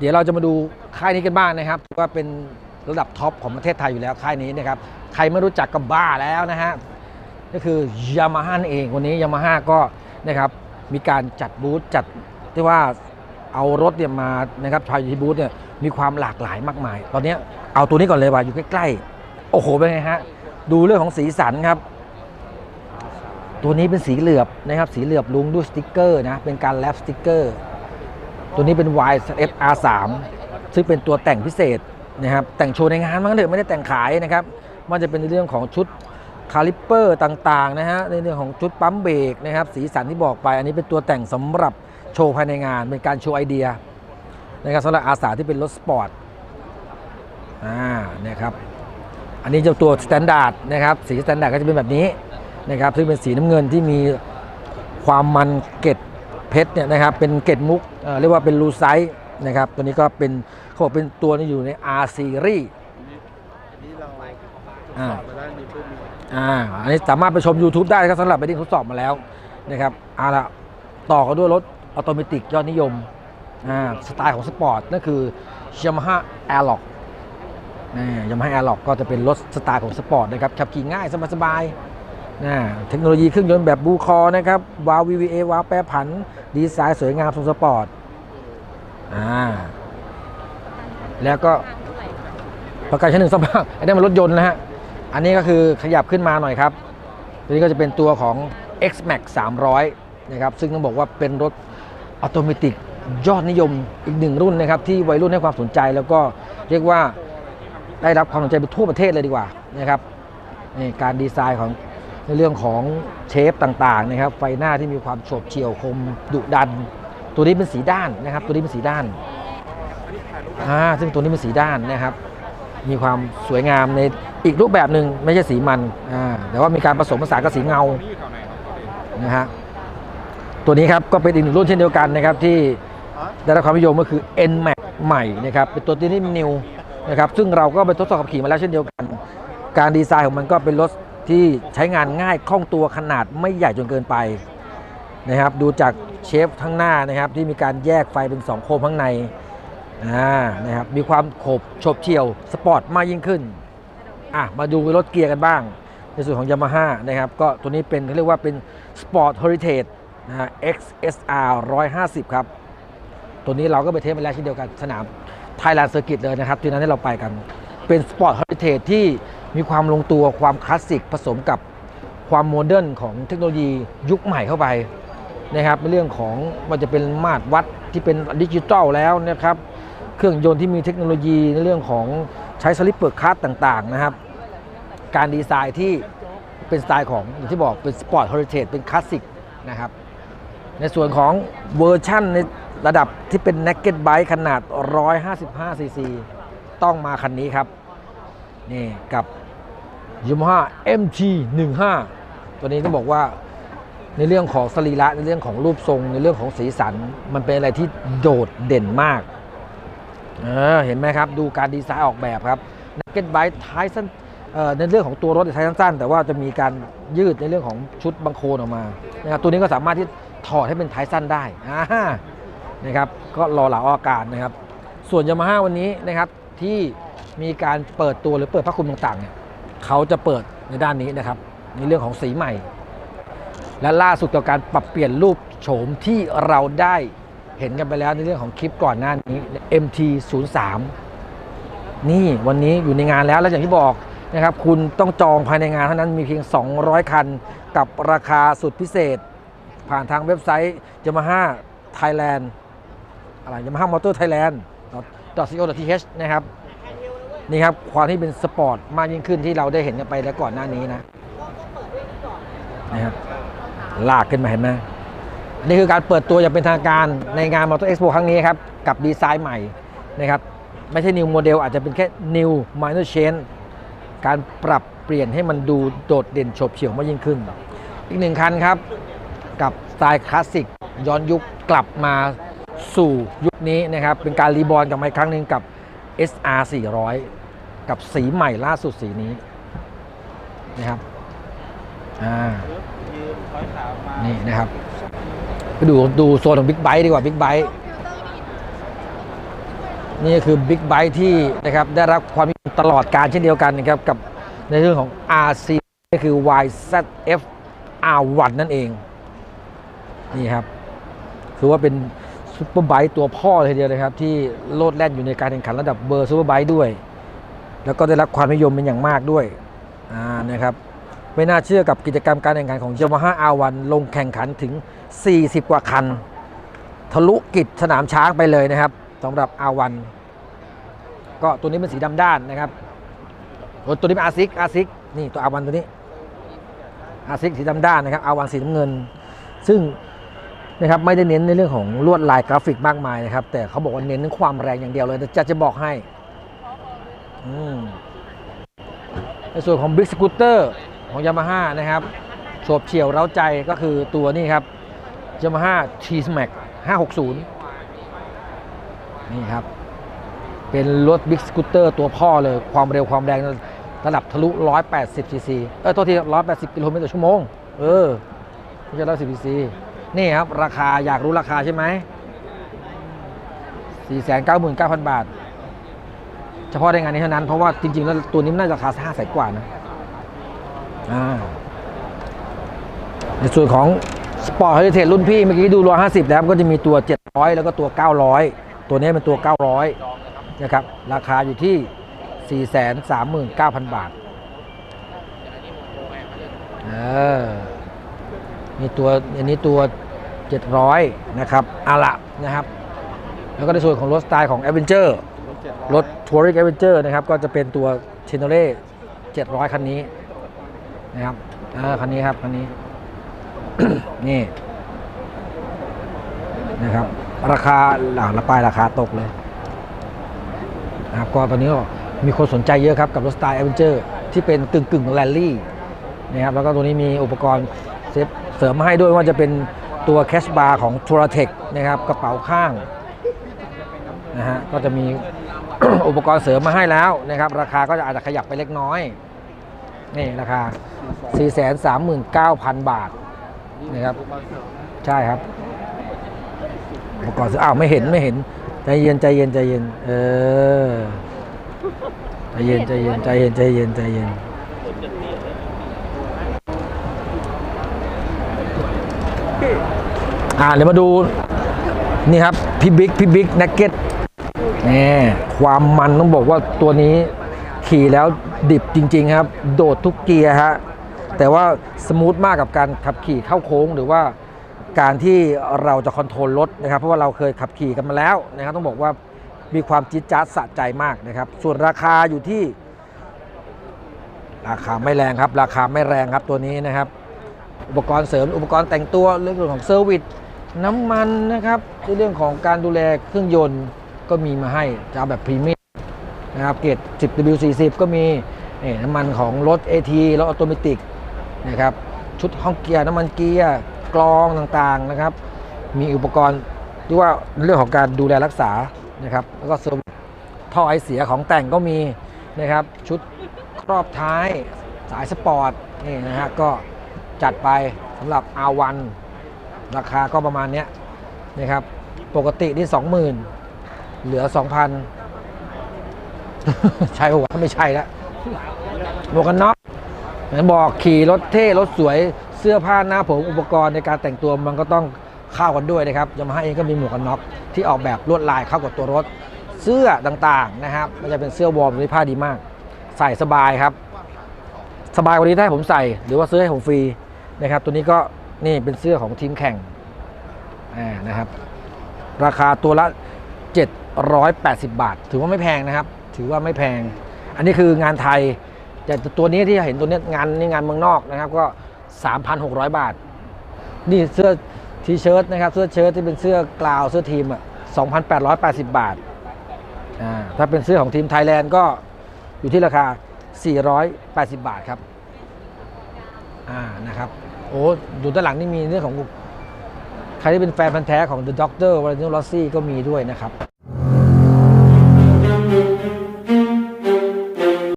เดี๋ยวเราจะมาดูค่ายนี้กันบ้างนะครับว่าเป็นระดับท็อปของประเทศไทยอยู่แล้วค่ายนี้นะครับใครไม่รู้จักก็บ้าแล้วนะฮะก็คือยามาฮ่าเองวันนี้ยามาฮ่าก็นะครับมีการจัดบูธจัดที่ว่าเอารถเนี่ยมานะครับภายในบูธเนี่ยมีความหลากหลายมากมาย ตอนนี้เอาตัวนี้ก่อนเลยว่าอยู่ใกล้ๆโอ้โหเป็นไงฮะดูเรื่องของสีสันครับ ตัวนี้เป็นสีเหลือบนะครับสีเหลือบลุงด้วยสติกเกอร์นะเป็นการแรปสติกเกอร์ ตัวนี้เป็น YFR3 ซึ่งเป็นตัวแต่งพิเศษนะครับแต่งโชว์ในงานมั้งเถอะไม่ได้แต่งขายนะครับ มันจะเป็นในเรื่องของชุดคาลิปเปอร์ต่างๆนะฮะในเรื่องของชุดปั๊มเบรกนะครับ สีสันที่บอกไป อันนี้เป็นตัวแต่งสำหรับโชว์ภายในงาน เป็นการโชว์ไอเดียนะครับสำหรับอาสาที่เป็นรถสปอร์ตอ่านะครับอันนี้จะตัวสแตนดาร์ดนะครับสีสแตนดาร์ดก็จะเป็นแบบนี้นะครับซึ่งเป็นสีน้ำเงินที่มีความมันเกล็ด เพชรเนี่ยนะครับเป็นเกล็ดมุกเเรียกว่าเป็นลูไซต์นะครับตัวนี้ก็เป็นเขาบอกเป็นตัวนี้อยู่ใน R series อ่าอ่าอันนี้สามารถไปชม YouTube ได้ครับสำหรับไปที่ทดสอบมาแล้วนะครับเอาละต่อกันด้วยรถออโตเมติกยอดนิยมอ่าสไตล์ของสปอร์ตนั่นคือ Yamaha Airlock นี่ Yamaha Airlock ก็จะเป็นรถสไตล์ของสปอร์ตนะครับขับขี่ง่ายสบายๆ นะเทคโนโลยีเครื่องยนต์แบบบูคอนะครับวาล์ว VVA วาล์วแปรผัน ดีไซน์สวยงามทรงสปอร์ตอ่าแล้วก็ประกันชั้นหนึ่งสภาพอันนี้มันรถยนต์นะฮะ อันนี้ก็คือขยับขึ้นมาหน่อยครับ ตัวนี้ก็จะเป็นตัวของ X-Max 300 นะครับ ซึ่งต้องบอกว่าเป็นรถออโตเมติยอดนิยมอีกหนึ่งรุ่นนะครับ ที่วัยรุ่นให้ความสนใจแล้วก็เรียกว่าได้รับความสนใจไปทั่วประเทศเลยดีกว่านะครับนี่การดีไซน์ของ ในเรื่องของเชฟต่างๆนะครับ ไฟหน้าที่มีความโฉบเฉี่ยวคมดุดัน ตัวนี้เป็นสีด้านนะครับ ตัวนี้เป็นสีด้านอ่าซึ่งตัวนี้เป็นสีด้านนะครับ มีความสวยงามในอีกรูปแบบหนึ่งไม่ใช่สีมันอ่าแต่ว่ามีการผสมผสานกับสีเงานะฮะตัวนี้ครับก็เป็นอีกหนึ่งรุ่นเช่นเดียวกันนะครับที่ได้รับความนิยมก็คือ N Max ใหม่นะครับเป็นตัวที่นิวนะครับซึ่งเราก็ไปทดสอบขับขี่มาแล้วเช่นเดียวกัน การดีไซน์ของมันก็เป็นรถ ที่ใช้งานง่ายคล่องตัวขนาดไม่ใหญ่จนเกินไปนะครับดูจากเชฟข้งหน้านะครับที่มีการแยกไฟเป็นสองโคมข้างในนะครับมีความขบโฉบเฉี่ยวสปอร์ตมากยิ่งขึ้นอะมาดูรถเกียร์กันบ้าง ในส่วนของ Yamaha นะครับก็ตัวนี้เป็นเขาเรียกว่าเป็น Sport Heritage นะฮะ XSR 150 ครับ ตัวนี้เราก็ไปเทสมาแล้วเช่นเดียวกันสนาม Thailand Circuit เลยนะครับ ที่นั้นที่เราไปกันเป็น Sport Heritage ที่ มีความลงตัวความคลาสสิกผสมกับความโมเดิร์นของเทคโนโลยียุคใหม่เข้าไปนะครับในเรื่องของมันจะเป็นมาตรวัดที่เป็นดิจิตอลแล้วนะครับ เครื่องยนต์ที่มีเทคโนโลยีในเรื่องของใช้สลิปเปอร์คัสต่างๆนะครับ การดีไซน์ที่เป็นสไตล์ของอย่างที่บอกเป็นสปอร์ต h ฮ r i เ a g e เป็นคลาสสิกนะครับ ในส่วนของเวอร์ชั่นในระดับที่เป็น Naked Bike ขนาด 155ซีซีต้องมาคันนี้ครับ นี่กับ Yamaha MT 15ตัวนี้ต้องบอกว่าในเรื่องของสรีระในเรื่องของรูปทรง ในเรื่องของสีสัน มันเป็นอะไรที่โดดเด่นมากเออเห็นไหมครับ ดูการดีไซน์ออกแบบครับนักเก็ตไบท์ท้ายสั้นในเรื่องของตัวรถท้ายสั้น แต่ว่าจะมีการยืดในเรื่องของชุดบังโคนออกมานะครับตัวนี้ก็สามารถที่ถอดให้เป็นท้ายสั้นได้อ่านะครับ ก็รอเหลาอาการนะครับ ส่วนยามาฮ่าวันนี้นะครับที่ มีการเปิดตัวหรือเปิดพระคลุมต่างๆเนี่ยเขาจะเปิดในด้านนี้นะครับในเรื่องของสีใหม่ และล่าสุดกับการปรับเปลี่ยนรูปโฉมที่เราได้เห็นกันไปแล้วในเรื่องของคลิปก่อนหน้านี้ MT 0 3 นี่วันนี้อยู่ในงานแล้วแล้วอย่างที่บอกนะครับคุณต้องจองภายในงานเท่านั้นมีเพียง 200 คัน กับราคาสุดพิเศษ ผ่านทางเว็บไซต์ Yamaha Thailand อะไร Yamaha Motor Thailand co th นะครับ นี่ครับความที่เป็นสปอร์ตมากยิ่งขึ้นที่เราได้เห็นกันไปแล้วก่อนหน้านี้นะนะครับลากขึ้นมาเห็นไหมนนี่คือการเปิดตัวอย่างเป็นทางการในงาน Motor Expo ครั้งนี้ครับ กับดีไซน์ใหม่นะครับไม่ใช่ new model อาจจะเป็นแค่ new minor change การปรับเปลี่ยนให้มันดูโดดเด่นโฉบเฉี่ยวมากยิ่งขึ้น อีกหนึ่งคันครับ กับสไตล์คลาสสิกย้อนยุคกลับมาสู่ยุคนี้นะครับ เป็นการรีบอร์นกับมาอีกครั้งหนึ่งกับ SR 400 กับสีใหม่ล่าสุดสีนี้นะครับอ่านี่นะครับไปดูดูโซนของบิ๊กไบค์ดีกว่าบิ๊กไบค์นี่คือบิ๊กไบค์ที่นะครับได้รับความนิยมตลอดการเช่นเดียวกันนะครับกับในเรื่องของ RC ก็คือ YZF R1 นั่นเองนี่ครับคือว่าเป็นซุปเปอร์ไบค์ตัวพ่อเลยทีเดียวนะครับ ที่โลดแล่นอยู่ในการแข่งขันระดับเบอร์ซุปเปอร์ไบค์ด้วย แล้วก็ได้รับความนิยมเป็นอย่างมากด้วยนะครับไม่น่าเชื่อกับกิจกรรมการแข่งขันของ Yamaha R1 ลงแข่งขันถึง 40 กว่าคัน ทะลุกิจสนามช้างไปเลยนะครับสำหรับ R1 ก็ตัวนี้เป็นสีดำด้านนะครับตัวนี้เป็นอาซิกอาซิกนี่ตัว R1 ตัวนี้อาซิกสีดำด้านนะครับ R1 สีน้ำเงิน ซึ่งนะครับไม่ได้เน้นในเรื่องของลวดลายกราฟิกมากมายนะครับ แต่เขาบอกว่าเน้นเรื่องความแรงอย่างเดียวเลยแต่จะจะบอกให้ ในส่วนของ Big Scooter ของ Yamaha นะครับโฉบเฉี่ยวเร้าใจก็คือตัวนี้ครับ Yamaha T-Max 560 นี่ครับ เป็นรถบิ๊กสกูตเตอร์ตัวพ่อเลยความเร็วความแรงระดับทะลุ 180ซีซีเออโทษที180 กิโลเมตรต่อชั่วโมง เออไม่ใช่110ซีซีนี่ครับ ราคาอยากรู้ราคาใช่ไหม499,000 บาท เฉพาะในงานนี้เท่านั้นเพราะว่าจริงๆแล้วตัวนี้มันน่าจะราคา5แสนกว่านะาในส่วนของสปอร์ตเฮลิเทจรุ่นพี่เมื่อกี้ดู150แล้วก็จะมีตัว700แล้วก็ตัว900ตัวนี้เป็นตัว900นะครับราคาอยู่ที่439,000บาทเออมีตัวอันนี้ตัว 700 นะครับอาละนะครับ แล้วก็ในส่วนของรถสไตล์ของ a d v e n t u r e รถเจ็ดรถ Touring Adventure นะครับ ก็จะเป็นตัว c h e n o l e 700 คันนี้นะครับคันนี้ครับ คันนี้ นี่นะครับ ราคาหลังละปลายราคาตกเลยนะครับก็ตอนนี้ก็มีคนสนใจเยอะครับกับรถสไตล์ Adventure ที่เป็นกึ่งกึ่งแรลลี่นะครับแล้วก็ตัวนี้มีอุปกรณ์เซฟเสริมมาให้ด้วยว่าจะเป็นตัวแคชบาร์ของ t o r a t e c นะครับกระเป๋าข้างนะฮะก็จะมี อุปกรณ์เสริมมาให้แล้วนะครับ ราคาก็จะอาจจะขยับไปเล็กน้อย นี่ราคา 439,000 บาทนะครับ ใช่ครับ อุปกรณ์เสริมอ้าวไม่เห็นไม่เห็น ใจเย็นใจเย็นใจเย็น เออ ใจเย็นใจเย็นใจเย็นใจเย็นใจเย็นอ่าเดี๋ยวมาดู นี่ครับ พี่บิ๊กพี่บิ๊กนักเก็ต นี่ความมันต้องบอกว่าตัวนี้ขี่แล้วดิบจริง ๆ ครับ โดดทุกเกียร์ฮะแต่ว่าสมูทมากกับการขับขี่เข้าโค้งหรือว่าการที่เราจะคอนโทรลรถนะครับ เพราะว่าเราเคยขับขี่กันมาแล้วนะครับ ต้องบอกว่ามีความจี๊ดจ๊าดสะใจมากนะครับ ส่วนราคาอยู่ที่ ราคาไม่แรงครับ ราคาไม่แรงครับตัวนี้นะครับ อุปกรณ์เสริมอุปกรณ์แต่งตัวเรื่องของเซอร์วิสน้ำมันนะครับในเรื่องของการดูแลเครื่องยนต์ ก็มีมาให้จะเอาแบบพรีเมียมนะครับเกรด 10W40 ก็มีนี่น้ำมันของรถ AT รถออโตเมติกนะครับชุดห้องเกียร์น้ำมันเกียร์กรองต่างๆนะครับ มีอุปกรณ์ที่ว่าเรื่องของการดูแลรักษานะครับ แล้วก็เซอร์วิสท่อไอเสียของแต่งก็มีนะครับ ชุดครอบท้ายสายสปอร์ตนี่นะฮะก็จัดไปสำหรับ R1 ราคาก็ประมาณนี้นะครับ ปกติที่ 20,000 เหลือ2,000ใช่ปะวไม่ใช่แล้วหมวกกันน็อกเหมือนบอกขี่รถเท่รถสวยเสื้อผ้าหน้าผมอุปกรณ์ในการแต่งตัวมันก็ต้องเข้ากันด้วยนะครับยามาฮ่าเองก็มีหมวกกันน็อกที่ออกแบบลวดลายเข้ากับตัวรถเสื้อต่างๆนะครับมันจะเป็นเสื้อวอร์มตัวนี้ผ้าดีมาก ใส่สบายครับ สบายกว่านี้ถ้าผมใส่ หรือว่าซื้อให้ผมฟรีนะครับ ตัวนี้ก็นี่เป็นเสื้อของทีมแข่งอ่านะครับ ราคาตัวละ 780 บาท ถือว่าไม่แพงนะครับ ถือว่าไม่แพง อันนี้คืองานไทยแต่ตัวนี้ที่เห็นตัวนี้งานนี่งานเมืองนอกนะครับ ก็ 3,600 บาท นี่เสื้อทีเชิ้ตนะครับ เสื้อเชิ้ตที่เป็นเสื้อกลาวเสื้อทีมอะ2,880 บาทอ่าถ้าเป็นเสื้อของทีมไทยแลนด์ก็อยู่ที่ราคา 480 บาทครับอ่านะครับโอ้ดูด้านหลังนี่มีเรื่องของ ใครที่เป็นแฟนพันธ์แท้ของ The Doctor v a l e n t i n o Rossi ก็มีด้วยนะครับ